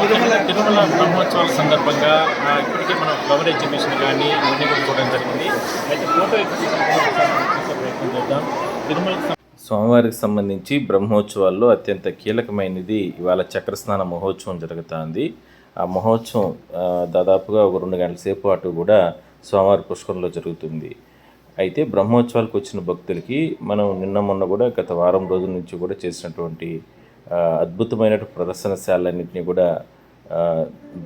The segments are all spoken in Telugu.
తిరుమల తిరుమల బ్రహ్మోత్సవాల సందర్భంగా ఇప్పటికే మనం ఫ్లవర్ ఎగ్జిబిషన్ కానీ ఇవన్నీ కూడా చూడడం జరిగింది. అయితే ఫోటో ఎగ్జిబిషన్ ప్రయత్నం చేద్దాం. తిరుమల స్వామివారికి సంబంధించి బ్రహ్మోత్సవాల్లో అత్యంత కీలకమైనది ఇవాళ చక్రస్నాన మహోత్సవం జరుగుతుంది. ఆ మహోత్సవం దాదాపుగా ఒక రెండు గంటల సేపు అటు కూడా స్వామివారి పుష్కరంలో జరుగుతుంది. అయితే బ్రహ్మోత్సవాలకు వచ్చిన భక్తులకి మనం నిన్న మొన్న కూడా గత వారం రోజుల నుంచి కూడా చేసినటువంటి అద్భుతమైన ప్రదర్శనశాలన్నింటినీ కూడా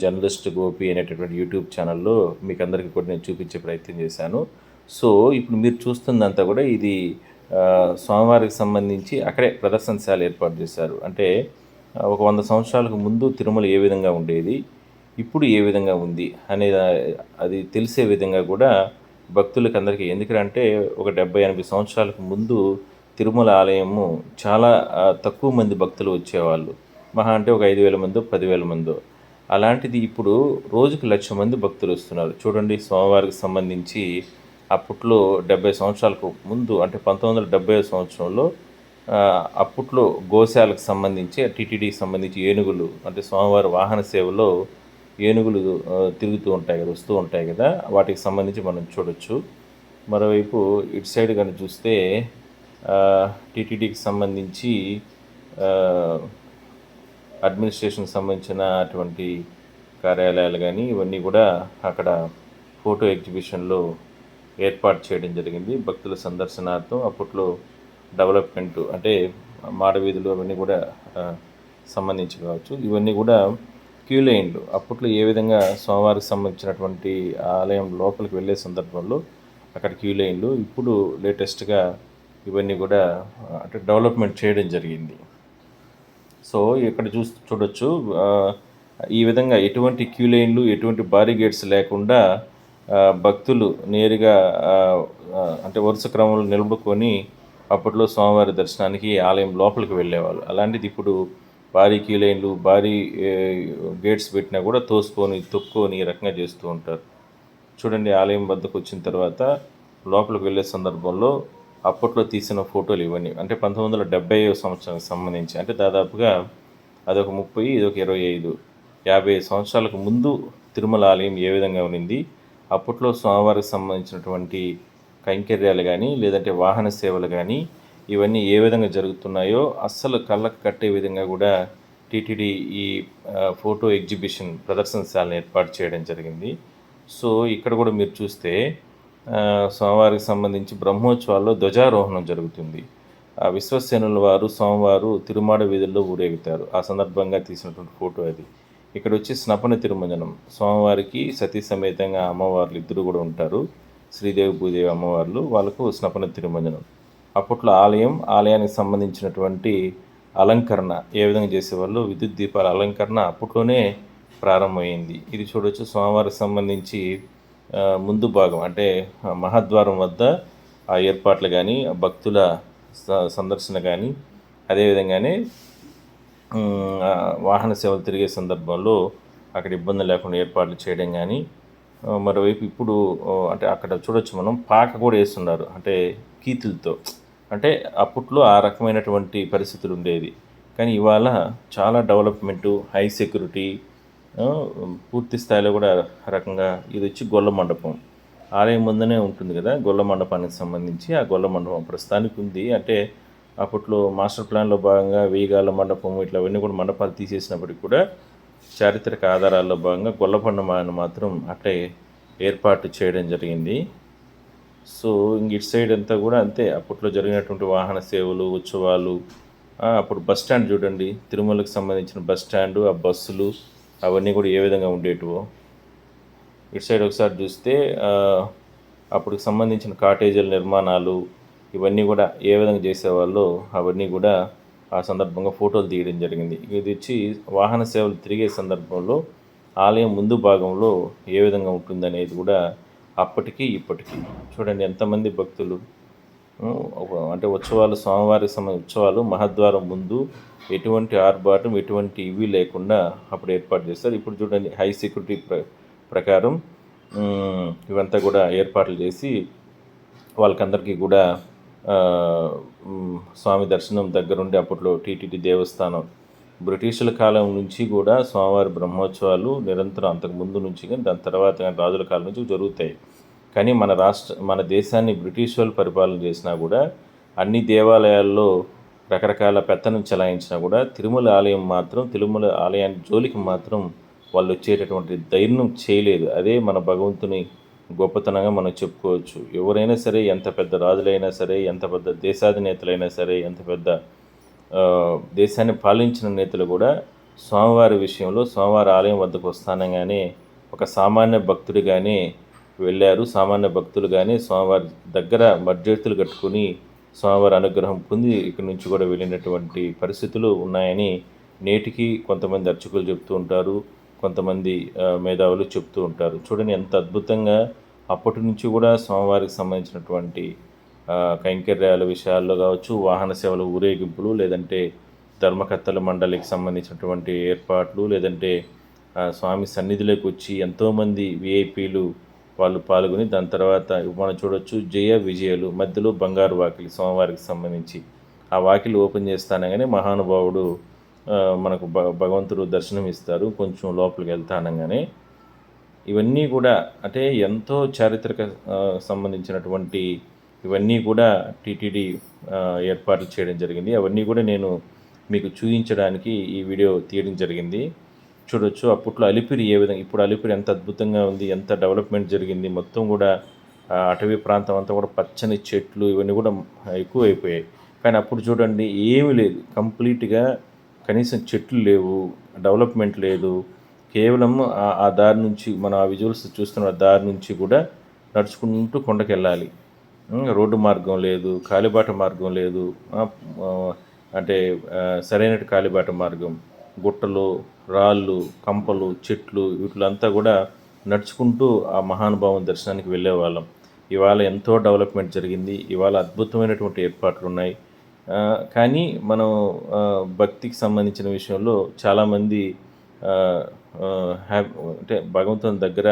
జర్నలిస్ట్ గోపి అనేటటువంటి యూట్యూబ్ ఛానల్లో మీకు అందరికీ కూడా నేను చూపించే ప్రయత్నం చేశాను. సో ఇప్పుడు మీరు చూస్తుందంతా కూడా ఇది స్వామివారికి సంబంధించి అక్కడే ప్రదర్శనశాల ఏర్పాటు చేశారు. అంటే ఒక వంద సంవత్సరాలకు ముందు తిరుమల ఏ విధంగా ఉండేది ఇప్పుడు ఏ విధంగా ఉంది అనే అది తెలిసే విధంగా కూడా భక్తులకు అందరికీ ఎందుకంటే ఒక డెబ్బై ఎనభై సంవత్సరాలకు ముందు తిరుమల ఆలయము చాలా తక్కువ మంది భక్తులు వచ్చేవాళ్ళు. మహా అంటే ఒక ఐదు వేల మందో పదివేల మందో. అలాంటిది ఇప్పుడు రోజుకు లక్ష మంది భక్తులు వస్తున్నారు. చూడండి స్వామివారికి సంబంధించి అప్పట్లో డెబ్బై సంవత్సరాలకు ముందు అంటే పంతొమ్మిది వందల డెబ్బై సంవత్సరంలో అప్పట్లో గోశాలకు సంబంధించి టీటీడీకి సంబంధించి ఏనుగులు అంటే స్వామివారి వాహన సేవలో ఏనుగులు తిరుగుతూ ఉంటాయి కదా వస్తూ ఉంటాయి కదా వాటికి సంబంధించి మనం చూడొచ్చు. మరోవైపు ఇటు సైడ్ కానీ చూస్తే టీటీడీకి సంబంధించి అడ్మినిస్ట్రేషన్కి సంబంధించిన అటువంటి కార్యాలయాలు కానీ ఇవన్నీ కూడా అక్కడ ఫోటో ఎగ్జిబిషన్లో ఏర్పాటు చేయడం జరిగింది. భక్తుల సందర్శనార్థం అప్పట్లో డెవలప్మెంట్ అంటే మాడవీధులు అవన్నీ కూడా సంబంధించి కావచ్చు. ఇవన్నీ కూడా క్యూ లైన్లు అప్పట్లో ఏ విధంగా స్వామివారికి సంబంధించినటువంటి ఆలయం లోపలికి వెళ్ళే సందర్భంలో అక్కడ క్యూ లైన్లు ఇప్పుడు లేటెస్ట్గా ఇవన్నీ కూడా అంటే డెవలప్మెంట్ చేయడం జరిగింది. సో ఇక్కడ చూ చూడొచ్చు ఈ విధంగా ఎటువంటి క్యూ లైన్లు ఎటువంటి బారిగేట్స్ లేకుండా భక్తులు నేరుగా అంటే వరుస క్రమంలో నిలబడుకొని అప్పట్లో స్వామివారి దర్శనానికి ఆలయం లోపలికి వెళ్ళేవాళ్ళు. అలాంటిది ఇప్పుడు భారీ క్యూ లైన్లు భారీ గేట్స్ పెట్టినా కూడా తోసుకొని తొక్కుని ఈ రకంగా చేస్తూ ఉంటారు. చూడండి ఆలయం వద్దకు వచ్చిన తర్వాత లోపలికి వెళ్ళే సందర్భంలో అప్పట్లో తీసిన ఫోటోలు ఇవన్నీ. అంటే పంతొమ్మిది వందల డెబ్బై సంవత్సరానికి సంబంధించి. అంటే దాదాపుగా అదొక ముప్పై ఇదొక ఇరవై ఐదు. యాభై సంవత్సరాలకు ముందు తిరుమల ఆలయం ఏ విధంగా ఉన్నింది అప్పట్లో స్వామివారికి సంబంధించినటువంటి కైంకర్యాలు కానీ లేదంటే వాహన సేవలు కానీ ఇవన్నీ ఏ విధంగా జరుగుతున్నాయో అస్సలు కళ్ళకు కట్టే విధంగా కూడా టీటీడీ ఈ ఫోటో ఎగ్జిబిషన్ ప్రదర్శనశాలను ఏర్పాటు చేయడం జరిగింది. సో ఇక్కడ కూడా మీరు చూస్తే స్వామివారికి సంబంధించి బ్రహ్మోత్సవాల్లో ధ్వజారోహణం జరుగుతుంది. ఆ విశ్వసేనుల వారు స్వామివారు తిరుమాడ వీధుల్లో ఊరేగుతారు. ఆ సందర్భంగా తీసినటువంటి ఫోటో అది. ఇక్కడ వచ్చి స్నపన తిరుమంజనం. స్వామివారికి సతీ సమేతంగా అమ్మవార్లు ఇద్దరు కూడా ఉంటారు. శ్రీదేవి భూదేవి అమ్మవార్లు వాళ్ళకు స్నపన తిరుమంజనం. అప్పట్లో ఆలయం ఆలయానికి సంబంధించినటువంటి అలంకరణ ఏ విధంగా చేసేవాళ్ళు? విద్యుత్ దీపాల అలంకరణ అప్పట్లోనే ప్రారంభమైంది. ఇది చూడొచ్చు. స్వామివారికి సంబంధించి ముందు భాగం అంటే మహాద్వారం వద్ద ఆ ఏర్పాట్లు కానీ ఆ భక్తుల స- సందర్శన కానీ అదేవిధంగానే వాహన సేవలు తిరిగే సందర్భంలో అక్కడ ఇబ్బంది లేకుండా ఏర్పాట్లు చేయడం కానీ మరోవైపు ఇప్పుడు అంటే అక్కడ చూడొచ్చు మనం పాక కూడా వేస్తున్నారు అంటే కీతులతో అంటే అప్పట్లో ఆ రకమైనటువంటి పరిస్థితులు ఉండేది కానీ ఇవాళ చాలా డెవలప్మెంటు హై సెక్యూరిటీ పూర్తి స్థాయిలో కూడా రకంగా ఇది వచ్చి గొల్ల మండపం. ఆలయం ముందనే ఉంటుంది కదా గొల్ల మండపానికి సంబంధించి ఆ గొల్ల మండపం ప్రస్తుతానికి ఉంది. అంటే అప్పట్లో మాస్టర్ ప్లాన్లో భాగంగా వేయగాల మండపం ఇట్లా అవన్నీ కూడా మండపాలు తీసేసినప్పటికీ కూడా చారిత్రక ఆధారాల్లో భాగంగా గొల్ల మండపాన్ని మాత్రం అట్టే ఏర్పాటు చేయడం జరిగింది. సో ఇంక ఇటు సైడ్ అంతా కూడా అంతే. అప్పట్లో జరిగినటువంటి వాహన సేవలు ఉత్సవాలు అప్పుడు బస్ స్టాండ్ చూడండి. తిరుమలకు సంబంధించిన బస్ స్టాండు ఆ బస్సులు అవన్నీ కూడా ఏ విధంగా ఉండేటివో. ఇటు సైడ్ ఒకసారి చూస్తే అప్పుడు సంబంధించిన కాటేజీల నిర్మాణాలు ఇవన్నీ కూడా ఏ విధంగా చేసేవాళ్ళో అవన్నీ కూడా ఆ సందర్భంగా ఫోటోలు తీయడం జరిగింది. ఇది వచ్చి వాహన సేవలు తిరిగే సందర్భంలో ఆలయం ముందు భాగంలో ఏ విధంగా ఉంటుందనేది కూడా అప్పటికి ఇప్పటికీ. చూడండి ఎంతమంది భక్తులు అంటే ఉత్సవాలు స్వామివారి సమయ ఉత్సవాలు మహద్వారం ముందు ఎటువంటి ఆర్భాటం ఎటువంటి ఇవి లేకుండా అప్పుడు ఏర్పాటు చేస్తారు. ఇప్పుడు చూడండి హై సెక్యూరిటీ ప్ర ప్రకారం ఇవంతా కూడా ఏర్పాట్లు చేసి వాళ్ళకందరికీ కూడా స్వామి దర్శనం దగ్గరుండి అప్పట్లో టీటీడీ దేవస్థానం బ్రిటిషుల కాలం నుంచి కూడా స్వామివారి బ్రహ్మోత్సవాలు నిరంతరం అంతకు ముందు నుంచి కానీ దాని తర్వాత రాజుల కాలం నుంచి జరుగుతాయి. కానీ మన రాష్ట్ర మన దేశాన్ని బ్రిటిష్ వాళ్ళు పరిపాలన చేసినా కూడా అన్ని దేవాలయాల్లో రకరకాల పెత్తనం చెలాయించినా కూడా తిరుమల ఆలయం మాత్రం తిరుమల ఆలయానికి జోలికి మాత్రం వాళ్ళు వచ్చేటటువంటి ధైర్యం చేయలేదు. అదే మన భగవంతుని గొప్పతనంగా మనం చెప్పుకోవచ్చు. ఎవరైనా సరే ఎంత పెద్ద రాజులైనా సరే ఎంత పెద్ద దేశాధినేతలైనా సరే ఎంత పెద్ద దేశాన్ని పాలించిన నేతలు కూడా స్వామివారి విషయంలో స్వామివారి ఆలయం వద్దకు వస్తానగానే ఒక సామాన్య భక్తుడిగానే వెళ్ళారు. సామాన్య భక్తులు కానీ స్వామివారి దగ్గర మధ్యర్థులు కట్టుకుని స్వామివారి అనుగ్రహం పొంది ఇక్కడి నుంచి కూడా వెళ్ళినటువంటి పరిస్థితులు ఉన్నాయని నేటికి కొంతమంది అర్చకులు చెప్తూ ఉంటారు. కొంతమంది మేధావులు చెప్తూ ఉంటారు. చూడండి ఎంత అద్భుతంగా అప్పటి నుంచి కూడా స్వామివారికి సంబంధించినటువంటి కైంకర్యాల విషయాల్లో కావచ్చు వాహన సేవల ఊరేగింపులు లేదంటే ధర్మకర్తల మండలికి సంబంధించినటువంటి ఏర్పాట్లు లేదంటే స్వామి సన్నిధిలోకి వచ్చి ఎంతోమంది విఐపీలు వాళ్ళు పాల్గొని దాని తర్వాత మనం చూడొచ్చు జయ విజయలు మధ్యలో బంగారు వాకిలి సోమవారికి సంబంధించి. ఆ వాకిలి ఓపెన్ చేస్తానగానే మహానుభావుడు మనకు భ భగవంతుడు దర్శనం ఇస్తారు. కొంచెం లోపలికి వెళ్తానగానే ఇవన్నీ కూడా అంటే ఎంతో చారిత్రక సంబంధించినటువంటి ఇవన్నీ కూడా టీటీడీ ఏర్పాట్లు చేయడం జరిగింది. అవన్నీ కూడా నేను మీకు చూపించడానికి ఈ వీడియో తీయడం జరిగింది. చూడొచ్చు. అప్పట్లో అలిపిరి ఏ విధంగా ఇప్పుడు అలిపిరి ఎంత అద్భుతంగా ఉంది ఎంత డెవలప్మెంట్ జరిగింది మొత్తం కూడా అటవీ ప్రాంతం అంతా కూడా పచ్చని చెట్లు ఇవన్నీ కూడా ఎక్కువ అయిపోయాయి కానీ అప్పుడు చూడండి ఏమీ లేదు. కంప్లీట్గా కనీసం చెట్లు లేవు డెవలప్మెంట్ లేదు. కేవలం ఆ- దారి నుంచి మనం ఆ విజువల్స్ చూస్తున్న దారి నుంచి కూడా నడుచుకుంటూ కొండకి వెళ్ళాలి రోడ్డు మార్గం లేదు కాలిబాట మార్గం లేదు అంటే సరైన కాలిబాట మార్గం. గుట్టలు రాళ్ళు కంపలు చెట్లు వీటిలంతా కూడా నడుచుకుంటూ ఆ మహానుభావం దర్శనానికి వెళ్ళేవాళ్ళం. ఇవాళ ఎంతో డెవలప్మెంట్ జరిగింది. ఇవాళ అద్భుతమైనటువంటి ఏర్పాట్లు ఉన్నాయి కానీ మనం భక్తికి సంబంధించిన విషయంలో చాలామంది ఆ, హ్యాప్ అంటే భగవంతుని దగ్గర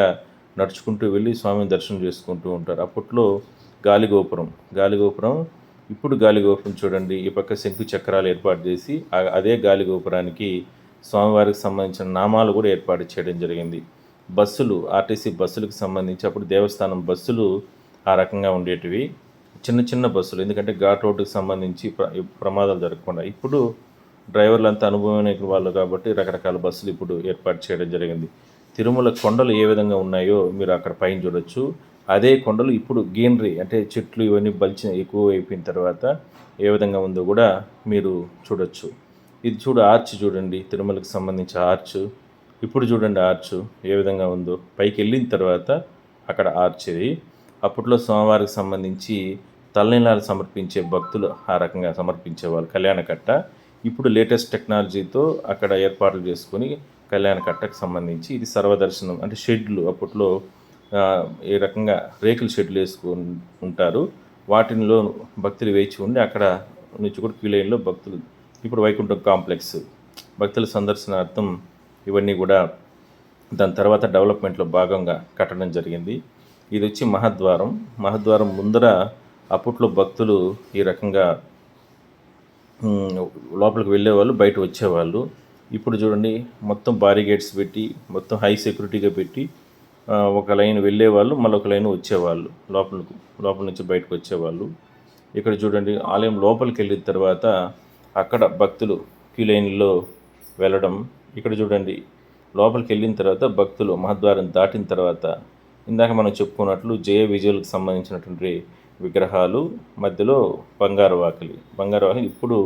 నడుచుకుంటూ వెళ్ళి స్వామిని దర్శనం చేసుకుంటూ ఉంటారు. అప్పట్లో గాలిగోపురం గాలిగోపురం ఇప్పుడు గాలిగోపురం చూడండి. ఈ పక్క శంకు చక్రాలు ఏర్పాటు చేసి అదే గాలిగోపురానికి స్వామివారికి సంబంధించిన నామాలు కూడా ఏర్పాటు చేయడం జరిగింది. బస్సులు ఆర్టీసీ బస్సులకు సంబంధించి అప్పుడు దేవస్థానం బస్సులు ఆ రకంగా ఉండేటివి. చిన్న చిన్న బస్సులు ఎందుకంటే ఘాట్ రోడ్డుకు సంబంధించి ప్ర ప్రమాదాలు జరగకుండా. ఇప్పుడు డ్రైవర్లు అంతా అనుభవమైన వాళ్ళు కాబట్టి రకరకాల బస్సులు ఇప్పుడు ఏర్పాటు చేయడం జరిగింది. తిరుమల కొండలు ఏ విధంగా ఉన్నాయో మీరు అక్కడ పైన చూడొచ్చు. అదే కొండలు ఇప్పుడు గ్రీనరీ అంటే చెట్లు ఇవన్నీ బలిచిన ఎక్కువ అయిపోయిన తర్వాత ఏ విధంగా ఉందో కూడా మీరు చూడొచ్చు. ఇది చూడు ఆర్చ్ చూడండి తిరుమలకి సంబంధించి ఆర్చ్. ఇప్పుడు చూడండి ఆర్చ్ ఏ విధంగా ఉందో. పైకి వెళ్ళిన తర్వాత అక్కడ ఆర్చ్ ఇది. అప్పట్లో సోమవారికి సంబంధించి తలనీలాలు సమర్పించే భక్తులు ఆ రకంగా సమర్పించేవాళ్ళు కళ్యాణకట్ట ఇప్పుడు లేటెస్ట్ టెక్నాలజీతో అక్కడ ఏర్పాట్లు చేసుకొని కళ్యాణకట్టకు సంబంధించి ఇది సర్వదర్శనం అంటే షెడ్లు అప్పట్లో ఈ ఏ రకంగా రేకుల షెడ్లు వేసుకొని ఉంటారు. వాటిలో భక్తులు వేచి ఉండి అక్కడ నుంచి కూడా క్యూ లైన్లో భక్తులు ఇప్పుడు వైకుంఠం కాంప్లెక్స్ భక్తుల సందర్శనార్థం ఇవన్నీ కూడా దాని తర్వాత డెవలప్మెంట్లో భాగంగా కట్టడం జరిగింది. ఇది వచ్చి మహద్వారం. మహద్వారం ముందర అప్పట్లో భక్తులు ఈ రకంగా లోపలికి వెళ్ళేవాళ్ళు బయట వచ్చేవాళ్ళు. ఇప్పుడు చూడండి మొత్తం బారిగేట్స్ పెట్టి మొత్తం హై సెక్యూరిటీగా పెట్టి ఒక లైన్ వెళ్ళేవాళ్ళు మళ్ళీ ఒక లైన్ వచ్చేవాళ్ళు లోపలికి లోపల నుంచి బయటకు వచ్చేవాళ్ళు. ఇక్కడ చూడండి ఆలయం లోపలికి వెళ్ళిన తర్వాత అక్కడ భక్తులు క్యూ లైన్లో వెళ్ళడం. ఇక్కడ చూడండి లోపలికి వెళ్ళిన తర్వాత భక్తులు మహద్వారం దాటిన తర్వాత ఇందాక మనం చెప్పుకున్నట్లు జయ విజయులకు సంబంధించినటువంటి విగ్రహాలు మధ్యలో బంగారు వాకిలి. బంగారు వాకిలి ఇప్పుడు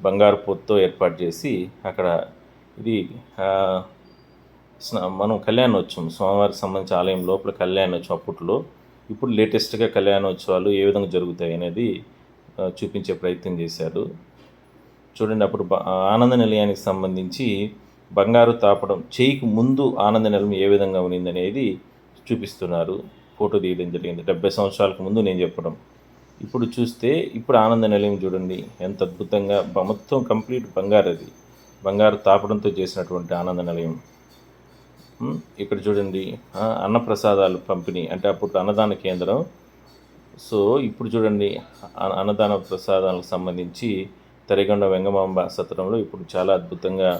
బంగారు పొత్తో ఏర్పాటు చేసి అక్కడ ఇది మనం కళ్యాణోత్సవం స్వామివారికి సంబంధించి ఆలయం లోపల కళ్యాణోత్సవం అప్పట్లో ఇప్పుడు లేటెస్ట్గా కళ్యాణోత్సవాలు ఏ విధంగా జరుగుతాయి అనేది చూపించే ప్రయత్నం చేశారు. చూడండి అప్పుడు బ- ఆనంద నిలయానికి సంబంధించి బంగారు తాపడం చేయికి ముందు ఆనంద నిలయం ఏ విధంగా ఉన్నింది అనేది చూపిస్తున్నారు. ఫోటో తీయడం జరిగింది. డెబ్బై సంవత్సరాలకు ముందు నేను చెప్పడం. ఇప్పుడు చూస్తే ఇప్పుడు ఆనంద నిలయం చూడండి. ఎంత అద్భుతంగా మొత్తం కంప్లీట్ బంగారు అది. బంగారు తాపడంతో చేసినటువంటి ఆనంద నిలయం. ఇక్కడ చూడండి అన్నప్రసాదాలు పంపిణీ అంటే అప్పుడు అన్నదాన కేంద్రం. సో ఇప్పుడు చూడండి అన్నదాన ప్రసాదాలకు సంబంధించి తరిగొండ వెంగమాంబ సత్రంలో ఇప్పుడు చాలా అద్భుతంగా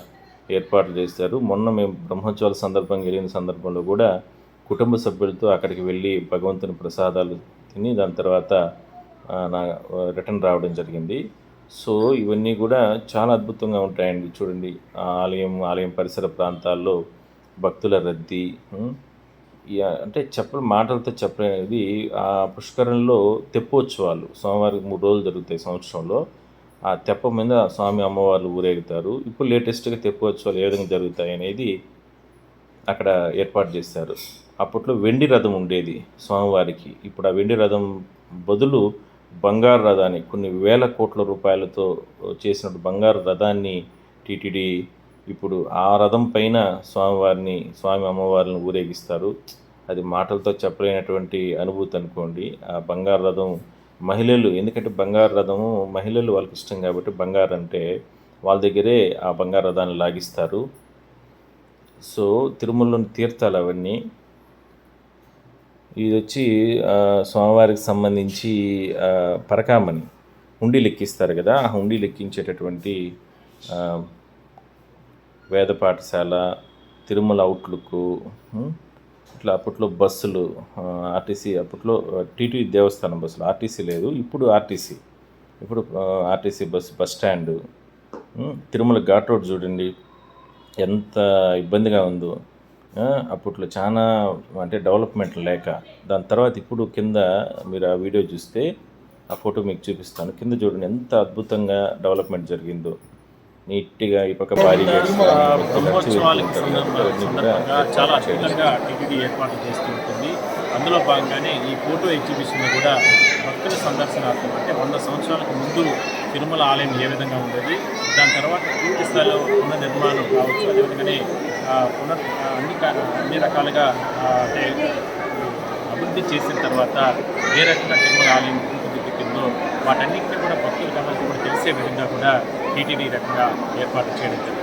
ఏర్పాట్లు చేశారు. మొన్న మేము బ్రహ్మోత్సవాల సందర్భంగా వెళ్ళిన సందర్భంలో కూడా కుటుంబ సభ్యులతో అక్కడికి వెళ్ళి భగవంతుని ప్రసాదాలు తిని దాని తర్వాత నా రిటర్న్ రావడం జరిగింది. సో ఇవన్నీ కూడా చాలా అద్భుతంగా ఉంటాయండి చూడండి. ఆలయం ఆలయం పరిసర ప్రాంతాల్లో భక్తుల రద్దీ ఇక అంటే చెప్ప మాటలతో చెప్పలేనిది. ఆ పుష్కరంలో తెప్పోత్సవాలు సోమవారం మూడు రోజులు జరుగుతాయి సంవత్సరంలో. ఆ తెప్ప మీద స్వామి అమ్మవార్లు ఊరేగుతారు. ఇప్పుడు లేటెస్ట్గా తెప్పోత్సవాలు ఏ విధంగా జరుగుతాయి అనేది అక్కడ ఏర్పాటు చేశారు. అప్పట్లో వెండి రథం ఉండేది స్వామివారికి. ఇప్పుడు ఆ వెండి రథం బదులు బంగారు రథాన్ని కొన్ని వేల కోట్ల రూపాయలతో చేసినట్టు బంగారు రథాన్ని టీటీడీ ఇప్పుడు ఆ రథం పైన స్వామివారిని స్వామి అమ్మవారిని ఊరేగిస్తారు. అది మాటలతో చెప్పలేనటువంటి అనుభూతి అనుకోండి. ఆ బంగారు రథం మహిళలు ఎందుకంటే బంగారు రథము మహిళలు వాళ్ళకి ఇష్టం కాబట్టి బంగారు అంటే వాళ్ళ దగ్గరే ఆ బంగారు రథాన్ని లాగిస్తారు. సో తిరుమలలోని తీర్థాలు అవన్నీ ఇది వచ్చి స్వామివారికి సంబంధించి పరకామని పరకామణి హుండీ లెక్కిస్తారు కదా. ఆ హుండీ లెక్కించేటటువంటి వేద పాఠశాల తిరుమల అవుట్లుక్ ఇట్లా అప్పట్లో బస్సులు ఆర్టీసీ అప్పట్లో టీటీ దేవస్థానం బస్సులు ఆర్టీసీ లేదు ఇప్పుడు ఆర్టీసీ. ఇప్పుడు RTC bus bus stand Tirumala ghat road చూడండి ఎంత ఇబ్బందిగా ఉందో. అప్పట్లో చాలా అంటే డెవలప్మెంట్ లేక దాని తర్వాత ఇప్పుడు కింద మీరు ఆ వీడియో చూస్తే ఆ ఫోటో మీకు చూపిస్తాను. కింద చూడండి ఎంత అద్భుతంగా డెవలప్మెంట్ జరిగిందో. నీట్గా ఈ పక్క భారీ చాలా అద్భుతంగా టీటీడీ ఏర్పాటు చేస్తూ ఉంటుంది. అందులో భాగంగానే ఈ ఫోటో ఎగ్జిబిషన్ కూడా భక్తుల సందర్శనార్థం అంటే వంద సంవత్సరాలకు ముందు తిరుమల ఆలయం ఏ విధంగా ఉండేది దాని తర్వాత పూర్తి స్థాయిలో పునర్ నిర్మాణం కావచ్చు అదేవిధంగానే పునర్ అన్ని అన్ని రకాలుగా అంటే అభివృద్ధి చేసిన తర్వాత ఏ రకంగా తిరుమల ఆలయం రూపుదిద్దుకుందో వాటన్నింటినీ కూడా భక్తులకు అందరికీ కూడా తెలిసే విధంగా కూడా టీటీడీ రకంగా ఏర్పాటు చేయడం జరిగింది.